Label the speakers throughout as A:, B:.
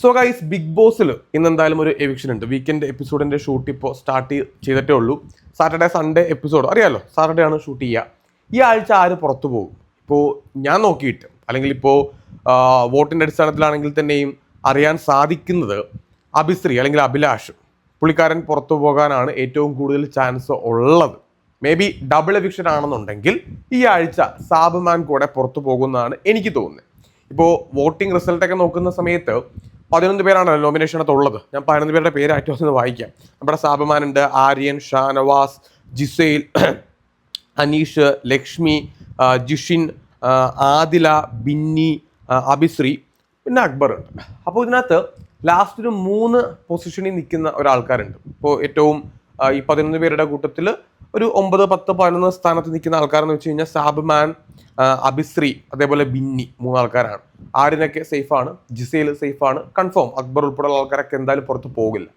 A: So guys big ബോസിൽ ഇന്ന് എന്തായാലും ഒരു എവിക്ഷൻ ഉണ്ട്. വീക്കെൻഡ് എപ്പിസോഡിന്റെ ഷൂട്ട് ഇപ്പോൾ സ്റ്റാർട്ട് ചെയ്തിട്ടേ ഉള്ളൂ. സാറ്റർഡേ സൺഡേ എപ്പിസോഡ് അറിയാലോ? സാറ്റർഡേ ആണ് ഷൂട്ട് ചെയ്യുക. ഈ ആഴ്ച ആര് പുറത്തു പോകും? ഇപ്പോൾ ഞാൻ നോക്കിയിട്ട് അല്ലെങ്കിൽ ഇപ്പോൾ വോട്ടിന്റെ അടിസ്ഥാനത്തിലാണെങ്കിൽ തന്നെയും അറിയാൻ സാധിക്കുന്നത് അഭിശ്രീ അല്ലെങ്കിൽ അഭിലാഷ്. പുള്ളിക്കാരൻ പുറത്തു പോകാനാണ് ഏറ്റവും കൂടുതൽ ചാൻസ് ഉള്ളത്. മേ ബി ഡബിൾ എവിക്ഷൻ ആണെന്നുണ്ടെങ്കിൽ ഈ ആഴ്ച സാബ്മാൻ കൂടെ പുറത്തു പോകുന്നതാണ് എനിക്ക് തോന്നുന്നത്. ഇപ്പോൾ വോട്ടിംഗ് റിസൾട്ടൊക്കെ നോക്കുന്ന സമയത്ത് പതിനൊന്ന് പേരാണല്ലോ നോമിനേഷനകത്ത് ഉള്ളത്. ഞാൻ പതിനൊന്ന് പേരുടെ പേര് ഏറ്റവും ഒന്ന് വായിക്കാം. നമ്മുടെ സാബമാനുണ്ട് ആര്യൻ ഷാനവാസ് ജിസൈൽ അനീഷ് ലക്ഷ്മി ജിഷിൻ ആദില ബിന്നി അബിശ്രീ പിന്നെ അക്ബർ ഉണ്ട്. അപ്പോൾ ഇതിനകത്ത് ലാസ്റ്റ് ഒരു മൂന്ന് പൊസിഷനിൽ നിൽക്കുന്ന ഒരാൾക്കാരുണ്ട്. ഇപ്പോൾ ഏറ്റവും ഈ പതിനൊന്ന് പേരുടെ കൂട്ടത്തിൽ ഒരു ഒമ്പത് പത്ത് പതിനൊന്ന് സ്ഥാനത്ത് നിൽക്കുന്ന ആൾക്കാരെന്ന് വെച്ച് കഴിഞ്ഞാൽ സാബ്മാൻ ആ, അഭിശ്രീ അതേപോലെ ബിന്നി മൂന്ന് ആൾക്കാരാണ്. ആടിനൊക്കെ സേഫാണ് ജിസയിൽ സേഫാണ് കൺഫേം അക്ബർ ഉൾപ്പെടെയുള്ള ആൾക്കാരൊക്കെ എന്തായാലും പുറത്ത് പോകില്ല.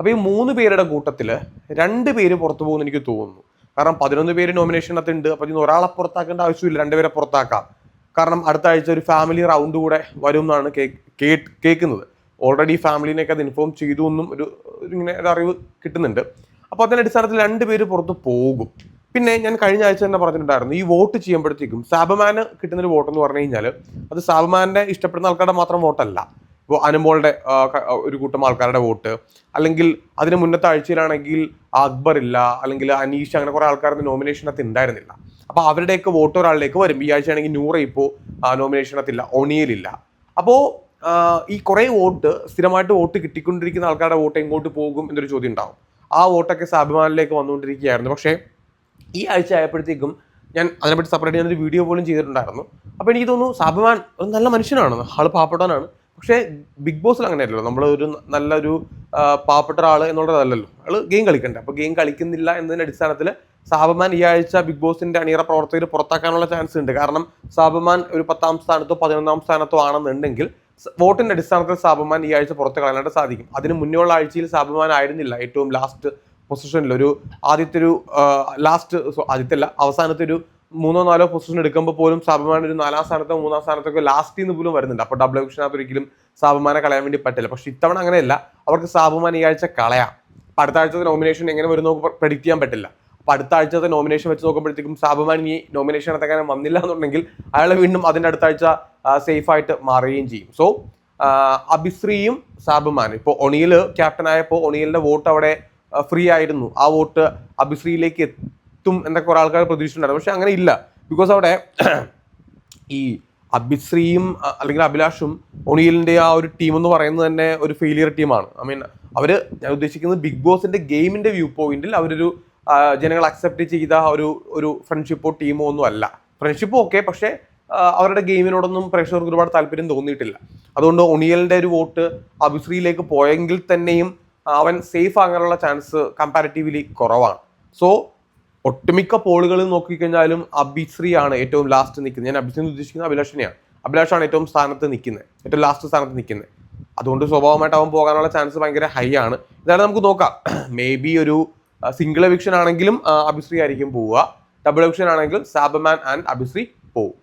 A: അപ്പോൾ ഈ മൂന്ന് പേരുടെ കൂട്ടത്തിൽ രണ്ട് പേര് പുറത്തു പോകുമെന്ന് എനിക്ക് തോന്നുന്നു. കാരണം പതിനൊന്ന് പേര് നോമിനേഷനകത്ത് ഉണ്ട്. അപ്പോൾ ഇതിന് ഒരാളെ പുറത്താക്കേണ്ട ആവശ്യമില്ല. രണ്ടുപേരെ പുറത്താക്കാം. കാരണം അടുത്ത ആഴ്ച ഒരു ഫാമിലി റൗണ്ട് കൂടെ വരും എന്നാണ് കേൾക്കുന്നത്. ഓൾറെഡി ഫാമിലിനെയൊക്കെ അത് ഇൻഫോം ചെയ്തു എന്നും ഒരു ഇങ്ങനെ ഒരു അറിവ് കിട്ടുന്നുണ്ട്. അപ്പോൾ അതിന്റെ അടിസ്ഥാനത്തിൽ രണ്ടുപേര് പുറത്ത് പോകും. പിന്നെ ഞാൻ കഴിഞ്ഞ ആഴ്ച തന്നെ പറഞ്ഞിട്ടുണ്ടായിരുന്നു ഈ വോട്ട് ചെയ്യുമ്പോഴത്തേക്കും സാബമാന് കിട്ടുന്നൊരു വോട്ട് എന്ന് പറഞ്ഞു കഴിഞ്ഞാൽ അത് സാബമാനെ ഇഷ്ടപ്പെടുന്ന ആൾക്കാരുടെ മാത്രം വോട്ടല്ല. ഇപ്പോൾ അനുമോളുടെ ഒരു കൂട്ടം ആൾക്കാരുടെ വോട്ട്. അല്ലെങ്കിൽ അതിന് മുന്നത്തെ ആഴ്ചയിലാണെങ്കിൽ അക്ബർ ഇല്ല അല്ലെങ്കിൽ അനീഷ് അങ്ങനെ കുറെ ആൾക്കാരുടെ നോമിനേഷനകത്ത് ഉണ്ടായിരുന്നില്ല. അപ്പോൾ അവരുടെയൊക്കെ വോട്ട് ഒരാളിലേക്ക് വരും. ഈ ആഴ്ച ആണെങ്കിൽ നൂറ് ഇപ്പോൾ നോമിനേഷനകത്തില്ല ഒണിയലില്ല അപ്പോൾ ഈ കുറേ വോട്ട് സ്ഥിരമായിട്ട് വോട്ട് കിട്ടിക്കൊണ്ടിരിക്കുന്ന ആൾക്കാരുടെ വോട്ട് എങ്ങോട്ട് പോകും എന്നൊരു ചോദ്യം ഉണ്ടാവും. ആ വോട്ടൊക്കെ സാഭിമാനിലേക്ക് വന്നുകൊണ്ടിരിക്കുകയായിരുന്നു. പക്ഷേ ഈ ആഴ്ച ആയപ്പോഴത്തേക്കും ഞാൻ അതിനെപ്പറ്റി സെപ്പറേറ്റ് ഞാനൊരു വീഡിയോ പോലും ചെയ്തിട്ടുണ്ടായിരുന്നു. അപ്പോൾ എനിക്ക് തോന്നുന്നു സാബിമാൻ ഒരു നല്ല മനുഷ്യനാണ്. ആൾ പാവപ്പെട്ടവനാണ്. പക്ഷേ ബിഗ് ബോസിൽ അങ്ങനെയല്ലല്ലോ. നമ്മൾ ഒരു നല്ലൊരു പാവപ്പെട്ട ഒരാൾ എന്നുള്ളതല്ലല്ലോ. ആൾ ഗെയിം കളിക്കണ്ടേ? അപ്പോൾ ഗെയിം കളിക്കുന്നില്ല എന്നതിന്റെ അടിസ്ഥാനത്തിൽ സാബമാൻ ഈ ആഴ്ച ബിഗ് ബോസിന്റെ അണിയറ പ്രവർത്തകർ പുറത്താക്കാനുള്ള ചാൻസ് ഉണ്ട്. കാരണം സാബമാൻ ഒരു പത്താം സ്ഥാനത്തോ പതിനൊന്നാം സ്ഥാനത്തോ ആണെന്നുണ്ടെങ്കിൽ വോട്ടിന്റെ അടിസ്ഥാനത്തിൽ സാബമാൻ ഈ ആഴ്ച പുറത്ത് കളയാനായിട്ട് സാധിക്കും. അതിന് മുന്നേയുള്ള ആഴ്ചയിൽ സാബമാൻ ആയിരുന്നില്ല. ഏറ്റവും ലാസ്റ്റ് പൊസിഷനിൽ ഒരു ആദ്യത്തെ ഒരു ലാസ്റ്റ് ആദ്യത്തെ അല്ല അവസാനത്തെ ഒരു മൂന്നോ നാലോ പൊസിഷൻ എടുക്കുമ്പോൾ പോലും സാബമാൻ ഒരു നാലാം സ്ഥാനത്തോ മൂന്നാം സ്ഥാനത്തൊക്കെ ലാസ്റ്റിൽ നിന്ന് പോലും വരുന്നുണ്ട്. അപ്പോൾ ഡബ്ല്യു എവിഷനകത്ത് ഒരിക്കലും സാബമാനെ കളയാൻ വേണ്ടി പറ്റില്ല. പക്ഷെ ഇത്തവണ അങ്ങനെയല്ല. അവർക്ക് സാബുമാൻ ഈ ആഴ്ച കളയാം. അപ്പൊ അടുത്ത ആഴ്ചത്തെ നോമിനേഷൻ എങ്ങനെ വരും നമുക്ക് പ്രഡിക്റ്റ് ചെയ്യാൻ പറ്റില്ല. അപ്പോൾ അടുത്ത ആഴ്ചത്തെ നോമിനേഷൻ വെച്ച് നോക്കുമ്പോഴത്തേക്കും സാബുമാൻ ഇനി നോമിനേഷൻ അങ്ങനെ വന്നില്ല എന്നുണ്ടെങ്കിൽ അയാളെ വീണ്ടും അതിന്റെ അടുത്ത ആഴ്ച സേഫ് ആയിട്ട് മാറുകയും ചെയ്യും. സോ അഭിശ്രീയും സാബുമാനും. ഇപ്പോൾ ഒണിയിൽ ക്യാപ്റ്റൻ ആയപ്പോൾ ഒണിയലിന്റെ വോട്ട് അവിടെ ഫ്രീ ആയിരുന്നു. ആ വോട്ട് അഭിശ്രീയിലേക്ക് എത്തും എന്നൊക്കെ കുറെ ആൾക്കാർ പ്രതീക്ഷിച്ചിട്ടുണ്ടായിരുന്നു. പക്ഷെ അങ്ങനെ ഇല്ല. ബിക്കോസ് അവിടെ ഈ അഭിശ്രീയും അല്ലെങ്കിൽ അഭിലാഷും ഒണിയലിന്റെ ആ ഒരു ടീം എന്ന് പറയുന്നത് തന്നെ ഒരു ഫെയിലിയർ ടീമാണ് ഐ മീൻ അവർ ഞാൻ ഉദ്ദേശിക്കുന്നത് ബിഗ് ബോസിന്റെ ഗെയിമിന്റെ വ്യൂ പോയിന്റിൽ അവരൊരു ജനങ്ങൾ അക്സെപ്റ്റ് ചെയ്ത ഒരു ഒരു ഫ്രണ്ട്ഷിപ്പോ ടീമോ ഒന്നും അല്ല. ഫ്രണ്ട്ഷിപ്പോ ഓക്കെ പക്ഷേ അവരുടെ ഗെയിമിനോടൊന്നും പ്രേക്ഷകർക്ക് ഒരുപാട് താല്പര്യം തോന്നിയിട്ടില്ല. അതുകൊണ്ട് ഒണിയലിന്റെ ഒരു വോട്ട് അഭിശ്രീയിലേക്ക് പോയെങ്കിൽ തന്നെയും അവൻ സേഫ് ആകാനുള്ള ചാൻസ് കമ്പാരിറ്റീവ്ലി കുറവാണ്. സോ ഒട്ടുമിക്ക പോളുകളിൽ നോക്കിക്കഴിഞ്ഞാലും അബിശ്രീയാണ് ഏറ്റവും ലാസ്റ്റ് നിൽക്കുന്നത്. ഞാൻ എന്ന് ഉദ്ദേശിക്കുന്നത് അഭിലാഷിനെയാണ്. അഭിലാഷാണ് ഏറ്റവും സ്ഥാനത്ത് നിൽക്കുന്നത്. ഏറ്റവും ലാസ്റ്റ് സ്ഥാനത്ത് നിൽക്കുന്നത്. അതുകൊണ്ട് സ്വഭാവമായിട്ട് അവൻ പോകാനുള്ള ചാൻസ് ഭയങ്കര ഹൈ ആണ്. ഇതാണ് നമുക്ക് നോക്കാം. മേ ബി ഒരു സിംഗിൾ എവിക്ഷൻ ആണെങ്കിലും അഭിശ്രീ ആയിരിക്കും പോവുക. ഡബിൾ എവിക്ഷൻ ആണെങ്കിൽ സാബമാൻ ആൻഡ് അഭിശ്രീ പോവും.